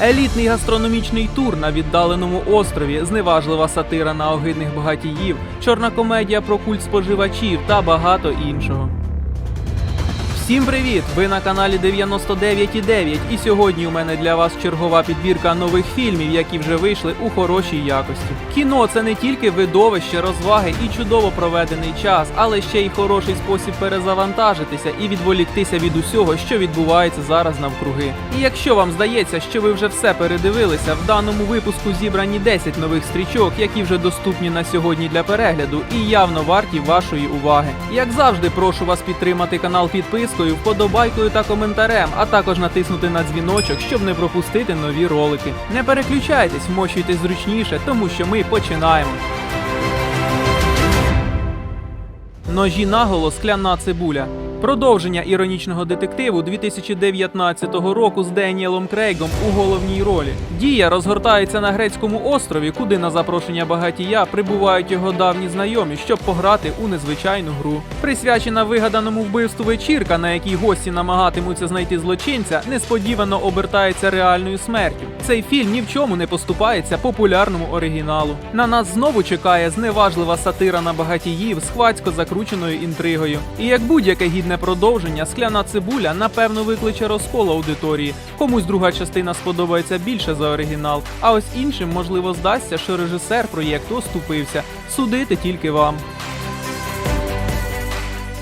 Елітний гастрономічний тур на віддаленому острові, зневажлива сатира на огидних багатіїв, чорна комедія про культ споживачів та багато іншого. Всім привіт! Ви на каналі 99,9 і сьогодні у мене для вас чергова підбірка нових фільмів, які вже вийшли у хорошій якості. Кіно це не тільки видовище, розваги і чудово проведений час, але ще й хороший спосіб перезавантажитися і відволіктися від усього, що відбувається зараз навкруги. І якщо вам здається, що ви вже все передивилися, в даному випуску зібрані 10 нових стрічок, які вже доступні на сьогодні для перегляду і явно варті вашої уваги. Як завжди, прошу вас підтримати канал підпискою, вподобайкою та коментарем, а також натиснути на дзвіночок, щоб не пропустити нові ролики. Не переключайтесь, вмощуйтесь зручніше, тому що ми починаємо. Ножі наголо скляна цибуля. Продовження іронічного детективу 2019 року з Деніелом Крейгом у головній ролі. Дія розгортається на грецькому острові, куди на запрошення багатія прибувають його давні знайомі, щоб пограти у незвичайну гру. Присвячена вигаданому вбивству вечірка, на якій гості намагатимуться знайти злочинця, несподівано обертається реальною смертю. Цей фільм ні в чому не поступається популярному оригіналу. На нас знову чекає зневажлива сатира на багатіїв з хвацько закрученою інтригою. І як будь-яке гідне продовження, скляна цибуля напевно викличе розкол аудиторії. Комусь друга частина сподобається більше за оригінал, а ось іншим можливо здасться, що режисер проєкту оступився. Судити тільки вам.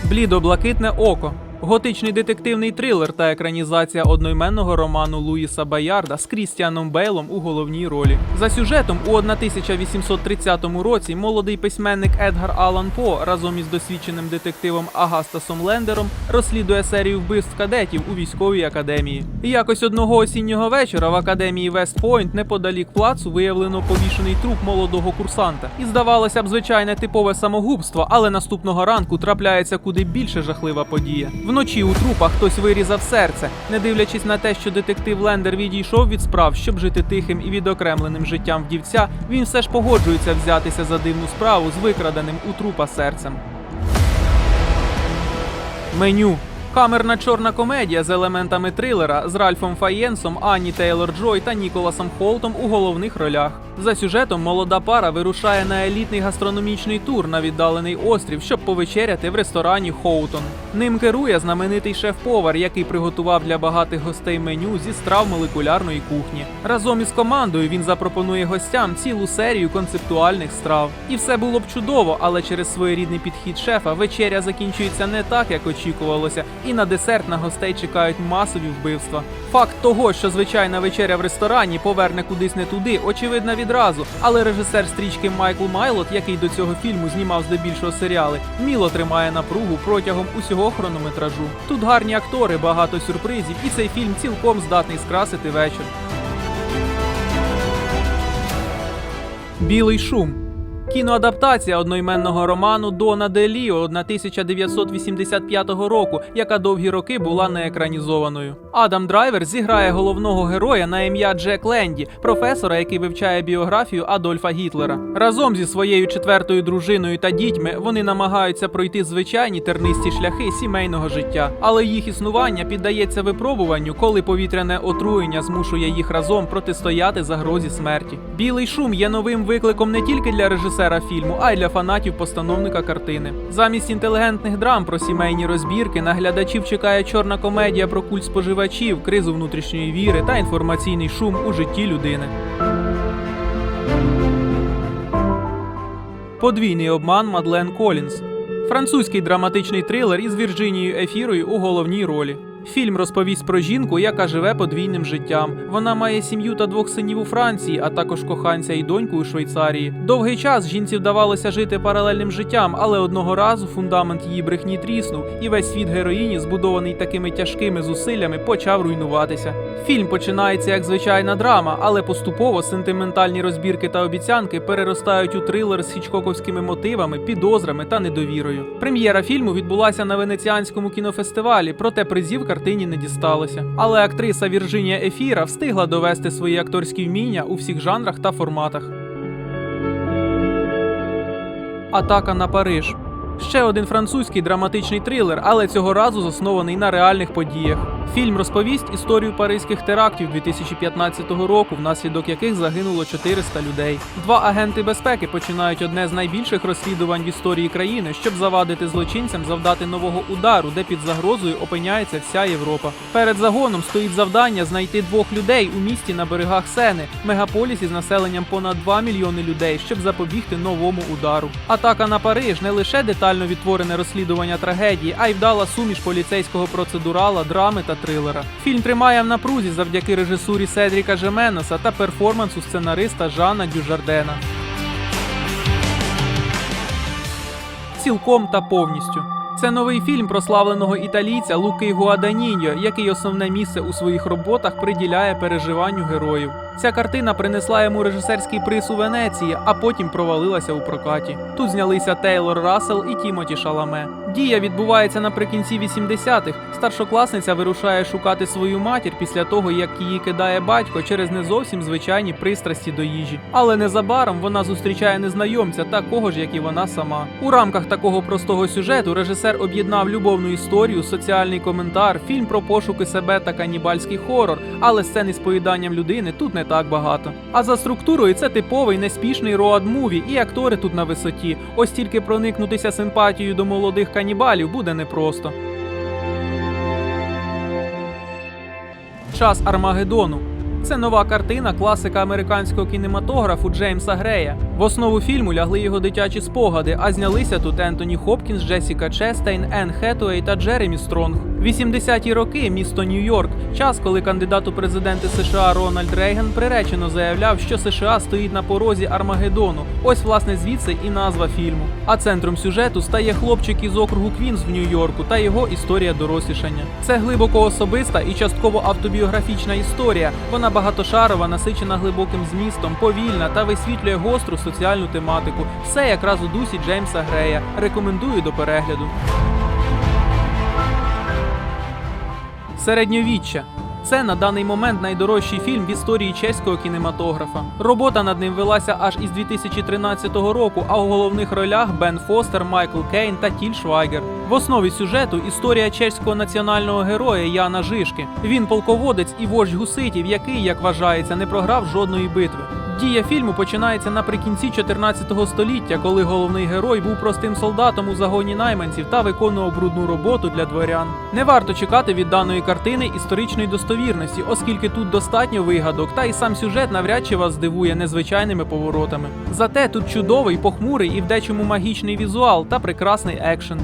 Блідо-блакитне око. Готичний детективний трилер та екранізація одноіменного роману Луїса Баярда з Крістіаном Бейлом у головній ролі. За сюжетом у 1830 році молодий письменник Едгар Алан По разом із досвідченим детективом Агастасом Лендером розслідує серію вбивств кадетів у військовій академії. І якось одного осіннього вечора в академії Вестпойнт неподалік плацу виявлено повішений труп молодого курсанта. І здавалося б, звичайне типове самогубство, але наступного ранку трапляється куди більше жахлива подія. Вночі у трупах хтось вирізав серце, не дивлячись на те, що детектив Лендер відійшов від справ, щоб жити тихим і відокремленим життям вдівця, він все ж погоджується взятися за дивну справу з викраденим у трупа серцем. Меню. Камерна чорна комедія з елементами трилера з Ральфом Фаєнсом, Анні Тейлор Джой та Ніколасом Холтом у головних ролях. За сюжетом молода пара вирушає на елітний гастрономічний тур на віддалений острів, щоб повечеряти в ресторані Хоутон. Ним керує знаменитий шеф-повар, який приготував для багатих гостей меню зі страв молекулярної кухні. Разом із командою він запропонує гостям цілу серію концептуальних страв. І все було б чудово, але через своєрідний підхід шефа вечеря закінчується не так, як очікувалося, і на десерт на гостей чекають масові вбивства. Факт того, що звичайна вечеря в ресторані поверне кудись не туди, очевидна відразу. Але режисер стрічки Майкл Майлот, який до цього фільму знімав здебільшого серіали, вміло тримає напругу протягом усього хронометражу. Тут гарні актори, багато сюрпризів, і цей фільм цілком здатний скрасити вечір. Білий шум. Кіноадаптація одноіменного роману Дона де Ліо 1985 року, яка довгі роки була не екранізованою. Адам Драйвер зіграє головного героя на ім'я Джек Ленді, професора, який вивчає біографію Адольфа Гітлера. Разом зі своєю четвертою дружиною та дітьми вони намагаються пройти звичайні тернисті шляхи сімейного життя, але їх існування піддається випробуванню, коли повітряне отруєння змушує їх разом протистояти загрозі смерті. Білий шум є новим викликом не тільки для режисера фільму, а й для фанатів постановника картини. Замість інтелігентних драм про сімейні розбірки на глядачів чекає чорна комедія про культ споживачів, кризу внутрішньої віри та інформаційний шум у житті людини. Подвійний обман Мадлен Колінс. Французький драматичний трилер із Вірджинією Ефірою у головній ролі. Фільм розповість про жінку, яка живе подвійним життям. Вона має сім'ю та двох синів у Франції, а також коханця і доньку у Швейцарії. Довгий час жінці вдавалося жити паралельним життям, але одного разу фундамент її брехні тріснув, і весь світ героїні, збудований такими тяжкими зусиллями, почав руйнуватися. Фільм починається як звичайна драма, але поступово сентиментальні розбірки та обіцянки переростають у трилер з хічкоковськими мотивами, підозрами та недовірою. Прем'єра фільму відбулася на венеціанському кінофестивалі, проте призів картині не дісталося. Але актриса Вірджинія Ефіра встигла довести свої акторські вміння у всіх жанрах та форматах. Атака на Париж. Ще один французький драматичний трилер, але цього разу заснований на реальних подіях. Фільм розповість історію паризьких терактів 2015 року, внаслідок яких загинуло 400 людей. Два агенти безпеки починають одне з найбільших розслідувань в історії країни, щоб завадити злочинцям завдати нового удару, де під загрозою опиняється вся Європа. Перед загоном стоїть завдання знайти двох людей у місті на берегах Сени, мегаполісі з населенням понад 2 мільйони людей, щоб запобігти новому удару. Атака на Париж не лише детально відтворене розслідування трагедії, а й вдала суміш поліцейського процедурала, драми та трилера. Фільм тримає в напрузі завдяки режисурі Седріка Жеменеса та перформансу сценариста Жана Дюжардена. Цілком та повністю. Це новий фільм прославленого італійця Луки Гуаданіньо, який основне місце у своїх роботах приділяє переживанню героїв. Ця картина принесла йому режисерський приз у Венеції, а потім провалилася у прокаті. Тут знялися Тейлор Рассел і Тімоті Шаламе. Дія відбувається наприкінці 80-х. Старшокласниця вирушає шукати свою матір після того, як її кидає батько через не зовсім звичайні пристрасті до їжі. Але незабаром вона зустрічає незнайомця, такого ж, як і вона сама. У рамках такого простого сюжету режисер об'єднав любовну історію, соціальний коментар, фільм про пошуки себе та канібальський хорор, але сцени з поїданням людини тут не так багато. А за структурою це типовий неспішний роад-муві, і актори тут на висоті. Ось тільки проникнутися симпатією до молодих канібалів буде непросто. Час Армагеддону. Це нова картина класика американського кінематографу Джеймса Грея. В основу фільму лягли його дитячі спогади, а знялися тут Ентоні Хопкінс, Джесіка Честейн, Енн Хетуей та Джеремі Стронг. 80-ті роки місто Нью-Йорк, час, коли кандидат у президенти США Рональд Рейган приречено заявляв, що США стоїть на порозі Армагеддону. Ось власне звідси і назва фільму. А центром сюжету стає хлопчик із округу Квінс в Нью-Йорку та його історія дорослішання. Це глибоко особиста і частково автобіографічна історія. Вона багатошарова, насичена глибоким змістом, повільна та висвітлює гостру соціальну тематику. Все якраз у дусі Джеймса Грея. Рекомендую до перегляду. Середньовіччя. Це на даний момент найдорожчий фільм в історії чеського кінематографа. Робота над ним велася аж із 2013 року, а у головних ролях Бен Фостер, Майкл Кейн та Тіль Швайгер. В основі сюжету історія чеського національного героя Яна Жишки. Він полководець і вождь гуситів, який, як вважається, не програв жодної битви. Дія фільму починається наприкінці 14 століття, коли головний герой був простим солдатом у загоні найманців та виконував брудну роботу для дворян. Не варто чекати від даної картини історичної достовірності, оскільки тут достатньо вигадок, та й сам сюжет навряд чи вас здивує незвичайними поворотами. Зате тут чудовий, похмурий і в дечому магічний візуал та прекрасний екшен.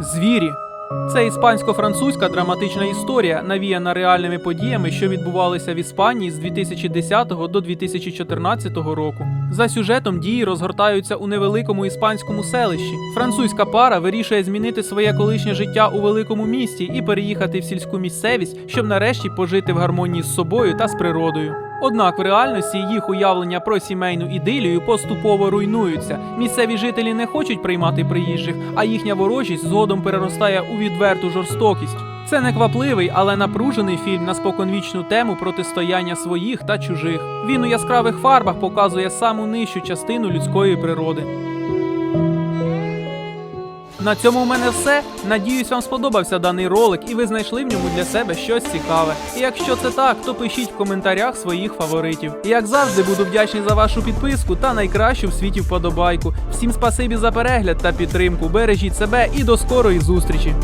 Звірі. Це іспансько-французька драматична історія, навіяна реальними подіями, що відбувалися в Іспанії з 2010 до 2014 року. За сюжетом дії розгортаються у невеликому іспанському селищі. Французька пара вирішує змінити своє колишнє життя у великому місті і переїхати в сільську місцевість, щоб нарешті пожити в гармонії з собою та з природою. Однак в реальності їх уявлення про сімейну ідилію поступово руйнуються. Місцеві жителі не хочуть приймати приїжджих, а їхня ворожість згодом переростає у відверту жорстокість. Це неквапливий, але напружений фільм на споконвічну тему протистояння своїх та чужих. Він у яскравих фарбах показує саму нижчу частину людської природи. На цьому у мене все. Надіюсь, вам сподобався даний ролик і ви знайшли в ньому для себе щось цікаве. І якщо це так, то пишіть в коментарях своїх фаворитів. І як завжди, буду вдячний за вашу підписку та найкращу в світі вподобайку. Всім спасибі за перегляд та підтримку. Бережіть себе і до скорої зустрічі!